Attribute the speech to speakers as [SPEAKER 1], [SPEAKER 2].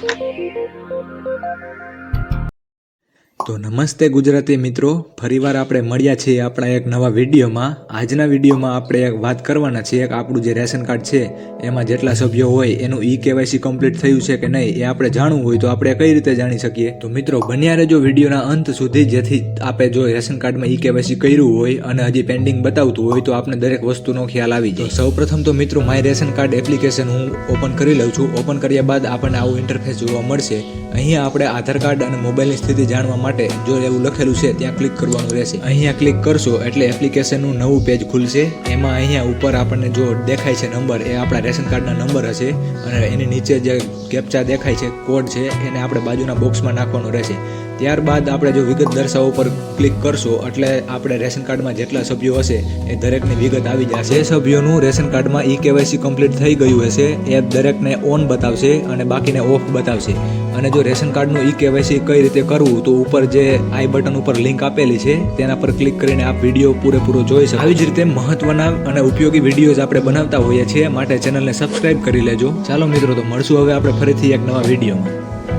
[SPEAKER 1] Thank you. તો નમસ્તે ગુજરાતી મિત્રો. ફરીવાર આપણે મળ્યા છીએ આપણા એક નવા વિડીયોમાં. આજના વિડીયોમાં આપણે એક વાત કરવાના છીએ. કે આપણું જે રેશન કાર્ડ છે, એમાં જેટલા સભ્યો હોય, એનું ઈ કેવાયસી કમ્પ્લીટ થયું છે કે નહીં, એ આપણે જાણવું હોય તો આપણે કઈ રીતે જાણી શકીએ? તો મિત્રો, બન્યા રહેજો વિડીયોના અંત સુધી, જેથી આપણે જો રેશન કાર્ડમાં ઈ કેવાયસી કર્યું હોય અને હજી પેન્ડિંગ બતાવતું હોય, તો આપણે દરેક વસ્તુનો ખ્યાલ આવી જાય. સૌ પ્રથમ તો મિત્રો, માય રેશન કાર્ડ એપ્લિકેશન હું ઓપન કરી લઉં છું. ઓપન કર્યા બાદ આપણને આવું ઇન્ટરફેસ જોવા મળશે. અહીંયા આપણે આધાર કાર્ડ અને મોબાઈલની સ્થિતિ જાણવા માટે જો એવું લખેલું છે, ત્યાં ક્લિક કરવાનું રહેશે. અહીંયા ક્લિક કરશો એટલે એપ્લિકેશનનું નવું પેજ ખુલશે. એમાં અહીંયા ઉપર આપણને જો દેખાય છે નંબર એ આપણા રેશન કાર્ડના નંબર હશે. અને એની નીચે જે કેપ્ચા દેખાય છે કોડ છે, એને આપણે બાજુના બોક્સમાં નાખવાનું રહેશે. ત્યારબાદ આપણે જો વિગત દર્શાવો પર ક્લિક કરશો, એટલે આપણે રેશન કાર્ડમાં જેટલા સભ્યો હશે, એ દરેકની વિગત આવી જશે. જે સભ્યોનું રેશન કાર્ડમાં ઈ કેવાયસી કમ્પ્લીટ થઈ ગયું હશે, એ દરેકને ઓન બતાવશે અને બાકીને ઓફ બતાવશે. અને જો રેશન કાર્ડનું ઈ કેવાયસી કઈ રીતે કરવું, તો ઉપર જે આઈ બટન ઉપર લિંક આપેલી છે, તેના પર ક્લિક કરીને આપ વીડિયો પૂરેપૂરો જોઈ શકો. આવી જ રીતે મહત્વના અને ઉપયોગી વિડીયોઝ આપણે બનાવતા હોઈએ છીએ, માટે ચેનલને સબસ્ક્રાઇબ કરી લેજો. ચાલો મિત્રો, તો મળશું હવે આપણે ફરીથી એક નવા વિડીયોમાં